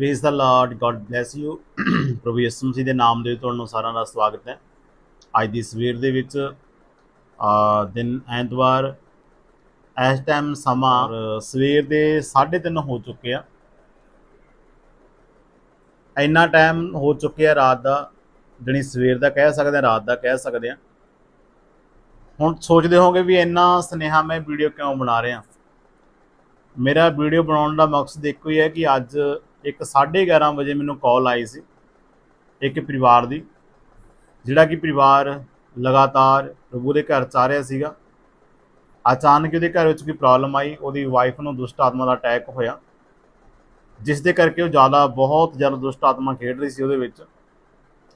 Praise the Lord God bless you ਪ੍ਰਭੂ ਯਿਸੂ ਮਸੀਹ ਦੇ ਨਾਮ ਦੇ ਤੁਹਾਨੂੰ ਸਾਰਿਆਂ ਦਾ ਸਵਾਗਤ ਹੈ। ਅੱਜ ਦੀ ਸਵੇਰ ਦੇ ਵਿੱਚ ਆ ਦਿਨ ਐਤਵਾਰ, ਇਸ ਟਾਈਮ ਸਮਾਂ ਸਵੇਰ ਦੇ 3:30 ਹੋ ਚੁੱਕੇ ਆ। ਇੰਨਾ ਟਾਈਮ ਹੋ ਚੁੱਕਿਆ ਰਾਤ ਦਾ, ਜਣੀ ਸਵੇਰ ਦਾ ਕਹਿ ਸਕਦੇ ਆ ਰਾਤ ਦਾ ਕਹਿ ਸਕਦੇ ਆ ਹੁਣ ਸੋਚਦੇ ਹੋਗੇ ਵੀ ਇੰਨਾ ਸਨੇਹਾ ਮੈਂ ਵੀਡੀਓ ਕਿਉਂ ਬਣਾ ਰਿਹਾ? ਮੇਰਾ ਵੀਡੀਓ ਬਣਾਉਣ ਦਾ ਮਕਸਦ ਇੱਕੋ ਹੀ ਹੈ ਕਿ ਅੱਜ ਇੱਕ 11:30 ਵਜੇ ਮੈਨੂੰ ਕਾਲ ਆਈ ਸੀ ਇੱਕ ਪਰਿਵਾਰ ਦੀ, ਜਿਹੜਾ ਕਿ ਪਰਿਵਾਰ ਲਗਾਤਾਰ ਪ੍ਰਭੂ ਦੇ ਘਰ ਚ ਆ ਰਿਹਾ ਸੀਗਾ। ਅਚਾਨਕ ਉਹਦੇ ਘਰ ਵਿੱਚ ਕੋਈ ਪ੍ਰੋਬਲਮ ਆਈ, ਉਹਦੀ ਵਾਈਫ ਨੂੰ ਦੁਸ਼ਟ ਆਤਮਾ ਦਾ ਅਟੈਕ ਹੋਇਆ ਜਿਸ ਦੇ ਕਰਕੇ ਉਹ ਜ਼ਿਆਦਾ ਬਹੁਤ ਜ਼ਿਆਦਾ ਦੁਸ਼ਟ ਆਤਮਾ ਖੇਡ ਰਹੀ ਸੀ ਉਹਦੇ ਵਿੱਚ।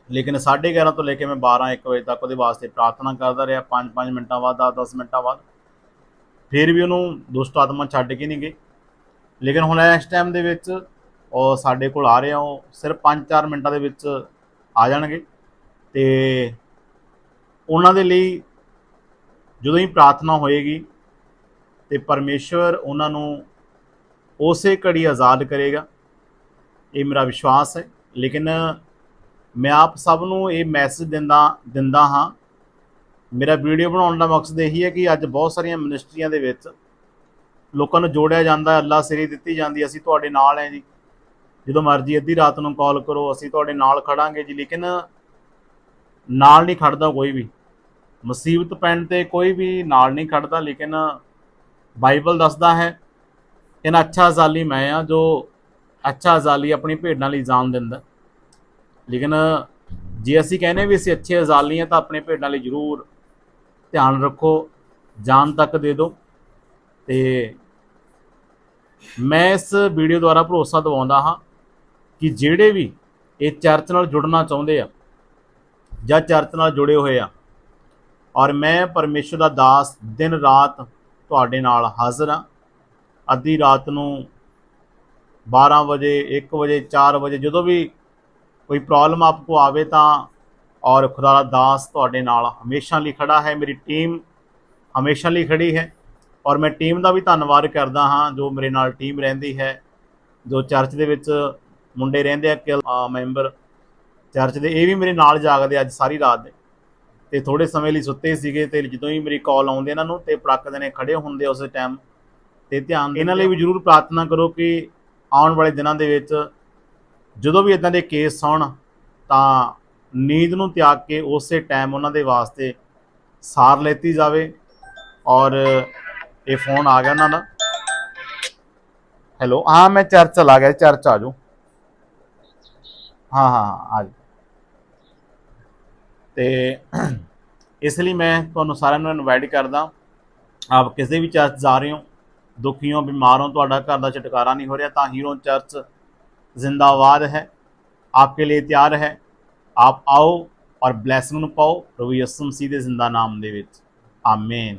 ਲੇਕਿਨ 11:30 ਤੋਂ ਲੈ ਕੇ ਮੈਂ 12 1 ਵਜੇ ਤੱਕ ਉਹਦੇ ਵਾਸਤੇ ਪ੍ਰਾਰਥਨਾ ਕਰਦਾ ਰਿਹਾ 5-5 ਮਿੰਟਾਂ ਬਾਅਦ 10-10 ਮਿੰਟਾਂ ਬਾਅਦ। ਫਿਰ ਵੀ ਉਹਨੂੰ ਦੁਸ਼ਟ ਆਤਮਾ ਛੱਡ ਕੇ ਨਹੀਂ ਗਈ। ਲੇਕਿਨ ਹੁਣ ਇਸ ਟਾਈਮ ਦੇ ਵਿੱਚ ਉਹ ਸਾਡੇ ਕੋਲ ਆ ਰਹੇ ਆ, ਉਹ ਸਿਰਫ 5-4 ਮਿੰਟਾਂ ਦੇ ਵਿੱਚ ਆ ਜਾਣਗੇ। ਤੇ ਉਹਨਾਂ ਦੇ ਲਈ ਜਦੋਂ ਹੀ ਪ੍ਰਾਰਥਨਾ ਹੋਏਗੀ ਤੇ ਪਰਮੇਸ਼ਵਰ ਉਹਨਾਂ ਨੂੰ ਉਸੇ ਘੜੀ ਆਜ਼ਾਦ ਕਰੇਗਾ, ਇਹ ਮੇਰਾ ਵਿਸ਼ਵਾਸ ਹੈ। ਲੇਕਿਨ ਮੈਂ ਆਪ ਸਭ ਨੂੰ ਇਹ ਮੈਸੇਜ ਦਿੰਦਾ ਦਿੰਦਾ ਹਾਂ, ਮੇਰਾ ਵੀਡੀਓ ਬਣਾਉਣ ਦਾ ਮਕਸਦ ਇਹੀ ਹੈ ਕਿ ਅੱਜ ਬਹੁਤ ਸਾਰੀਆਂ ਮਿਨਿਸਟਰੀਆਂ ਦੇ ਵਿੱਚ ਲੋਕਾਂ ਨੂੰ ਜੋੜਿਆ ਜਾਂਦਾ, ਅੱਲਾ ਸਿਰੀ ਦਿੱਤੀ ਜਾਂਦੀ, ਅਸੀਂ ਤੁਹਾਡੇ ਨਾਲ ਹੈ ਜੀ। ਜਦੋਂ ਮਰਜ਼ੀ ਅੱਧੀ ਰਾਤ ਨੂੰ ਕਾਲ ਕਰੋ, ਅਸੀਂ ਤੁਹਾਡੇ ਨਾਲ ਖੜਾਂਗੇ ਜੀ, ਲੇਕਿਨ ਨਾਲ ਨਹੀਂ ਖੜਦਾ ਕੋਈ ਵੀ। ਮੁਸੀਬਤ ਪੈਣ ਤੇ ਕੋਈ ਵੀ ਨਾਲ ਨਹੀਂ ਖੜਦਾ, ਲੇਕਿਨ ਬਾਈਬਲ ਦੱਸਦਾ ਹੈ ਇਹਨਾਂ ਅੱਛਾ ਜ਼ਾਲੀ ਮੈਂ ਆ ਜੋ ਅੱਛਾ ਜ਼ਾਲੀ ਆਪਣੀ ਭੇਡਾਂ ਲਈ ਜਾਨ ਦਿੰਦਾ ਲੇਕਿਨ ਜੇ ਅਸੀਂ ਕਹਿੰਦੇ ਵੀ ਅਸੀਂ ਅੱਛੇ ਜ਼ਾਲੀ ਹਾਂ, ਤਾਂ ਆਪਣੇ ਭੇਡਾਂ ਲਈ ਜ਼ਰੂਰ ਧਿਆਨ ਰੱਖੋ, ਜਾਨ ਤੱਕ ਦੇ ਦਿਓ। ਤੇ ਮੈਂ ਇਸ ਵੀਡੀਓ ਦੁਆਰਾ ਭਰੋਸਾ ਦਿਵਾਉਂਦਾ ਹਾਂ ਕਿ ਜਿਹੜੇ ਵੀ ਇਹ ਚਰਚ ਨਾਲ ਜੁੜਨਾ ਚਾਹੁੰਦੇ ਆ ਜਾਂ ਚਰਚ ਨਾਲ ਜੁੜੇ ਹੋਏ ਆ, ਔਰ ਮੈਂ ਪਰਮੇਸ਼ਰ ਦਾ ਦਾਸ ਦਿਨ ਰਾਤ ਤੁਹਾਡੇ ਨਾਲ ਹਾਜ਼ਰ ਹਾਂ। ਅੱਧੀ ਰਾਤ ਨੂੰ 12 ਵਜੇ 1 ਵਜੇ 4 ਵਜੇ ਜਦੋਂ ਵੀ ਕੋਈ ਪ੍ਰੋਬਲਮ ਆਪਕੋ ਆਵੇ ਤਾਂ, ਔਰ ਖੁਦਾ ਦਾ ਦਾਸ ਤੁਹਾਡੇ ਨਾਲ ਹਮੇਸ਼ਾ ਲਈ ਖੜਾ ਹੈ। ਮੇਰੀ ਟੀਮ ਹਮੇਸ਼ਾ ਲਈ ਖੜੀ ਹੈ ਔਰ ਮੈਂ ਟੀਮ ਦਾ ਵੀ ਧੰਨਵਾਦ ਕਰਦਾ ਹਾਂ। ਜੋ ਮੇਰੇ ਨਾਲ ਟੀਮ ਰਹਿੰਦੀ ਹੈ, ਜੋ ਚਰਚ ਦੇ ਵਿੱਚ ਮੁੰਡੇ ਰਹਿੰਦੇ ਆ ਕਿ ਮੈਂਬਰ ਚਰਚ ਦੇ ਇਹ ਵੀ ਮੇਰੇ ਨਾਲ ਜਾਗਦੇ ਅੱਜ ਸਾਰੀ ਰਾਤ ਦੇ। ਤੇ ਥੋੜੇ ਸਮੇਂ ਲਈ ਸੁੱਤੇ ਸੀਗੇ ਤੇ ਜਦੋਂ ਹੀ ਮੇਰੀ ਕਾਲ ਆਉਂਦੀ ਇਹਨਾਂ ਨੂੰ ਤੇ ਪੜਕ ਨੇ ਖੜੇ ਹੁੰਦੇ ਉਸੇ ਟਾਈਮ ਤੇ ਧਿਆਨ ਇਹਨਾਂ ਲਈ ਵੀ ਜਰੂਰ ਪ੍ਰਾਰਥਨਾ ਕਰੋ ਕਿ ਆਉਣ ਵਾਲੇ ਦਿਨਾਂ ਦੇ ਵਿੱਚ ਜਦੋਂ ਵੀ ਇਦਾਂ ਦੇ ਕੇਸ ਆਉਣ ਤਾਂ ਨੀਂਦ ਨੂੰ ਤਿਆਗ ਕੇ ਉਸੇ ਟਾਈਮ ਉਹਨਾਂ ਦੇ ਵਾਸਤੇ ਸਾਰ ਲੈਤੀ ਜਾਵੇ ਔਰ ਇਹ ਫੋਨ ਆ ਗਿਆ ਉਹਨਾਂ ਦਾ। ਹੈਲੋ ਹਾਂ ਮੈਂ ਚਰਚ ਚਲਾ ਗਿਆ ਚਰਚ ਆ ਜਾਓ। ਹਾਂ ਹਾਂ ਆ ਤੇ ਇਸ ਲਈ ਮੈਂ ਤੁਹਾਨੂੰ ਸਾਰਿਆਂ ਨੂੰ ਇਨਵਾਈਟ ਕਰਦਾ। ਆਪ ਕਿਸੇ ਵੀ ਚਰਚ ਜਾ ਰਹੇ ਹੋ ਦੁਖੀ ਹੋ ਬਿਮਾਰ ਹੋ, ਤੁਹਾਡਾ ਘਰ ਦਾ ਛਟਕਾਰਾ ਨਹੀਂ ਹੋ ਰਿਹਾ, ਤਾਂ ਹੀਰੋ ਚਰਚ ਜ਼ਿੰਦਾਬਾਦ ਹੈ। ਆਪ ਕੇ ਲਈ ਤਿਆਰ ਹੈ। ਆਪ ਆਓ ਔਰ ਬਲੇਸਿੰਗ ਨੂੰ ਪਾਓ, ਪ੍ਰਭੂ ਯਿਸੂ ਮਸੀਹ ਦੇ ਜ਼ਿੰਦਾ ਨਾਮ ਦੇ ਵਿੱਚ। ਆਮੇਨ